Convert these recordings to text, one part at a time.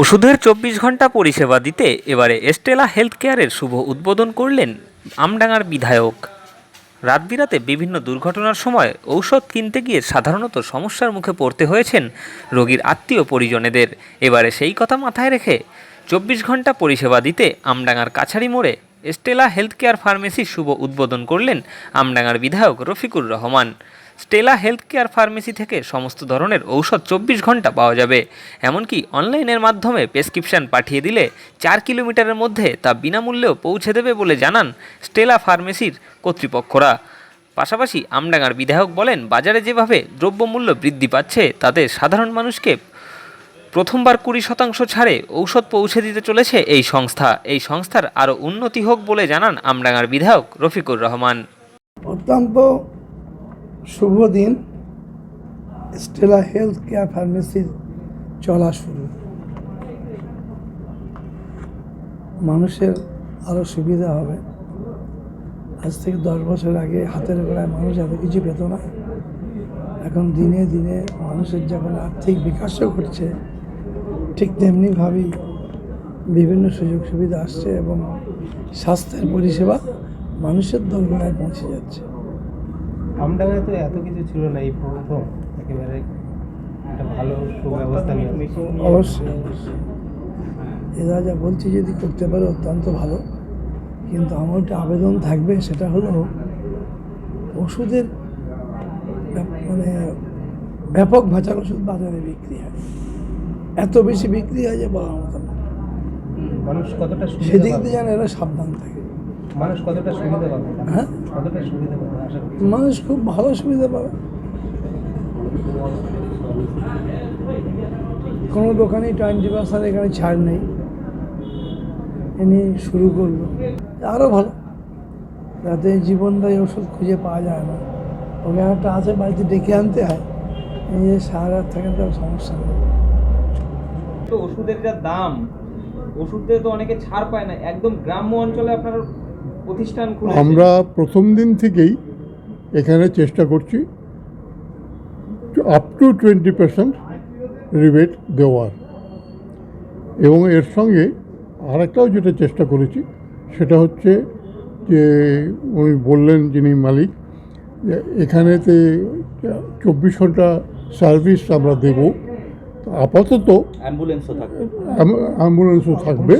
ওষুধের চব্বিশ ঘণ্টা পরিষেবা দিতে এবারে এস্টেলা হেলথ কেয়ারের শুভ উদ্বোধন করলেন আমডাঙ্গার বিধায়ক। রাত বিরাতে বিভিন্ন দুর্ঘটনার সময় ঔষধ কিনতে গিয়ে সাধারণত সমস্যার মুখে পড়তে হয়েছেন রোগীর আত্মীয় পরিজনেদের। এবারে সেই কথা মাথায় রেখে চব্বিশ ঘণ্টা পরিষেবা দিতে আমডাঙ্গার কাছারি মোড়ে স্টেলা হেলথ কেয়ার ফার্মেসির শুভ উদ্বোধন করলেন আমডাঙ্গার বিধায়ক Rafikur Rahman. Stella health care pharmacy থেকে সমস্ত ধরনের ঔষধ চব্বিশ ঘণ্টা পাওয়া যাবে। এমনকি অনলাইনের মাধ্যমে প্রেসক্রিপশন পাঠিয়ে দিলে চার কিলোমিটারের মধ্যে তা বিনামূল্যেও পৌঁছে দেবে বলে জানান স্টেলা ফার্মেসির কর্তৃপক্ষরা। পাশাপাশি আমডাঙ্গার বিধায়ক বলেন, বাজারে যেভাবে দ্রব্যমূল্য বৃদ্ধি পাচ্ছে, তাতে সাধারণ মানুষকে প্রথমবার কুড়ি শতাংশ ছাড়ে ঔষধ পৌঁছে দিতে চলেছে এই সংস্থা। এই সংস্থার আরও উন্নতি হোক বলে জানান আমডাঙ্গার বিধায়ক রফিকুর রহমান। অত্যন্ত শুভ দিন। স্টেলা হেলথ কেয়ার ফার্মেসির চলা শুরু। মানুষের আরও সুবিধা হবে। আজ থেকে দশ বছর আগে হাতের বেলায় মানুষ এত কিছু পেত না। এখন দিনে দিনে মানুষের যখন আর্থিক বিকাশও ঘটছে। ঠিক তেমনিভাবেই বিভিন্ন সুযোগ সুবিধা আসছে এবং স্বাস্থ্যের পরিষেবা মানুষের দোরগোড়ায় পৌঁছে যাচ্ছে। আমডাঙ্গায় তো এত কিছু ছিল না এই প্রথম একেবারে একটা ভালো সুব্যবস্থা নিয়ে অবশ্যই অবশ্যই। এরা যা বলছে যদি করতে পারে অত্যন্ত ভালো কিন্তু আমার একটা আবেদন থাকবে সেটা হলো ওষুধের মানে ব্যাপক ভাচার ওষুধ বাজারে বিক্রি হয়। এত বেশি বিক্রি হয় যে বলার মতো না। মানুষ কতটা সেদিক দিয়ে যেন এরা সাবধান থাকে। মানুষ কতটা সুবিধা পাবে? হ্যাঁ? কতটা সুবিধা পাবে? আশা করি মানুষ খুব ভালো সুবিধা পাবে। কোনো দোকানেই টোয়েন্টি পার্সেন্ট এখানে ছাড় নেই। এনে শুরু করল। আরও ভালো। যাতে জীবনদায়ী ওষুধ খুঁজে পাওয়া যায় না। ওকে একটা আছে বাড়িতে ডেকে আনতে হয়। এই যে সারা রাত থাকেন তার সমস্যা নেই। তো ওষুধের যা দাম ওষুধে তো অনেকে ছাড় পায় না। একদম গ্রাম্য অঞ্চলে আপনার প্রতিষ্ঠান আমরা প্রথম দিন থেকেই এখানে চেষ্টা করছি up to twenty percent rebate দেওয়ার। এবং এর সঙ্গে আরেকটাও যেটা চেষ্টা করেছি সেটা হচ্ছে যে উনি বললেন যিনি মালিক যে এখানেতে চব্বিশ ঘণ্টা সার্ভিস আমরা দেব। আপাতত অ্যাম্বুলেন্সও থাকে অ্যাম- অ্যাম্বুলেন্সও থাকবে।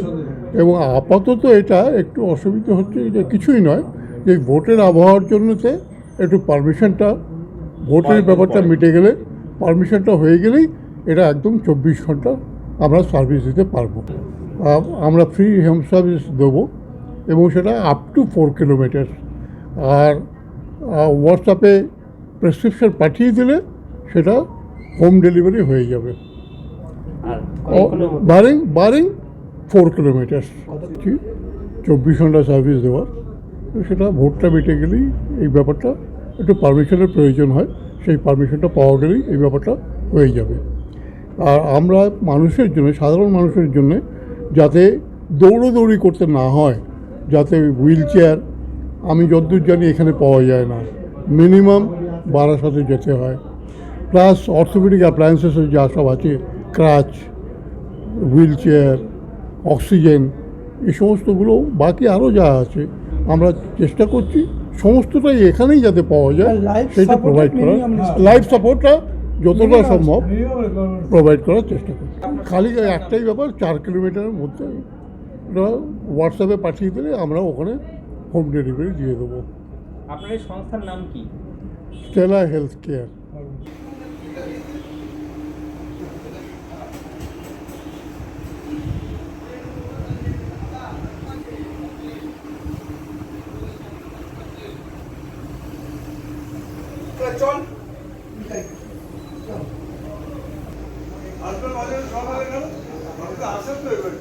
এবং আপাতত এটা একটু অসুবিধা হচ্ছে যে কিছুই নয় যে ভোটের আবহাওয়ার জন্যতে একটু পারমিশনটা ভোটের ব্যাপারটা মিটে গেলে পারমিশনটা হয়ে গেলেই এটা একদম চব্বিশ ঘণ্টা আমরা সার্ভিস দিতে পারব। আমরা ফ্রি হোম সার্ভিস দেবো এবং সেটা আপ টু ফোর কিলোমিটার আর হোয়াটসঅ্যাপে প্রেসক্রিপশন পাঠিয়ে দিলে সেটা হোম ডেলিভারি হয়ে যাবে। বারিং বারিং ফোর কিলোমিটার। কি? চব্বিশ ঘণ্টা সার্ভিস দেওয়ার। সেটা ভোটটা মিটে গেলেই এই ব্যাপারটা একটু পারমিশনের প্রয়োজন হয়। সেই পারমিশনটা পাওয়া গেলেই এই ব্যাপারটা হয়ে যাবে। আর আমরা মানুষের জন্য সাধারণ মানুষের জন্য যাতে দৌড়োদৌড়ি করতে না হয় যাতে হুইল চেয়ার আমি যতদূর জানি এখানে পাওয়া যায় না। মিনিমাম বারাসাতে যেতে হয়। প্লাস অর্থোপেডিক অ্যাপ্লায়েন্সেসের যা সব আছে ক্রাচ হুইল চেয়ার অক্সিজেন এই সমস্তগুলো বাকি আরও যা আছে আমরা চেষ্টা করছি সমস্তটাই এখানেই যাতে পাওয়া যায় সেটা প্রোভাইড করার লাইফ সাপোর্টটা যতটা সম্ভব প্রোভাইড করার চেষ্টা করছি। খালি একটাই ব্যাপার চার কিলোমিটারের মধ্যে ওটা হোয়াটসঅ্যাপে পাঠিয়ে দিলে আমরা ওখানে হোম ডেলিভারি দিয়ে দেবো। আপনার সংস্থার নাম কি? স্টেলা হেলথ কেয়ার তোরা চল আসবেন মাঝে সব আগে গেল। আসার তো এবার।